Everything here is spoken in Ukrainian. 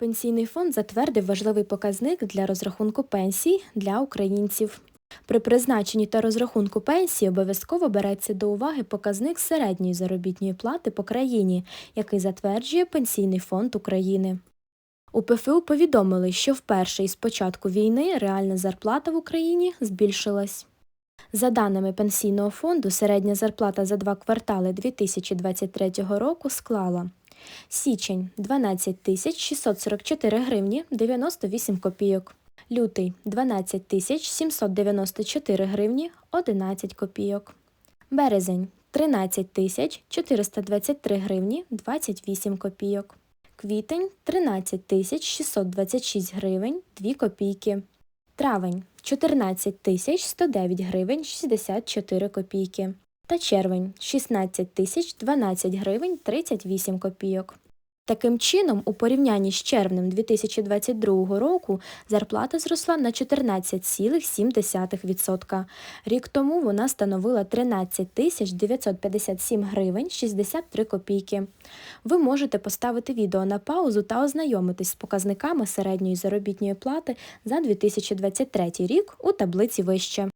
Пенсійний фонд затвердив важливий показник для розрахунку пенсій для українців. При призначенні та розрахунку пенсії обов'язково береться до уваги показник середньої заробітної плати по країні, який затверджує Пенсійний фонд України. У ПФУ повідомили, що вперше із початку війни реальна зарплата в Україні збільшилась. За даними Пенсійного фонду, середня зарплата за два квартали 2023 року склала січень 12 тисяч 644 гривні 98 копійок, лютий 12 тисяч 794 гривні 11 копійок, березень 13 тисяч 423 гривні 28 копійок, квітень 13 тисяч 626 гривень 2 копійки, травень 14 тисяч 109 гривень 64 копійки та червень 16 тисяч 12 гривень 38 копійок. Таким чином, у порівнянні з червнем 2022 року зарплата зросла на 14,7%. Рік тому вона становила 13 тисяч 957 гривень 63 копійки. Ви можете поставити відео на паузу та ознайомитись з показниками середньої заробітної плати за 2023 рік у таблиці вище.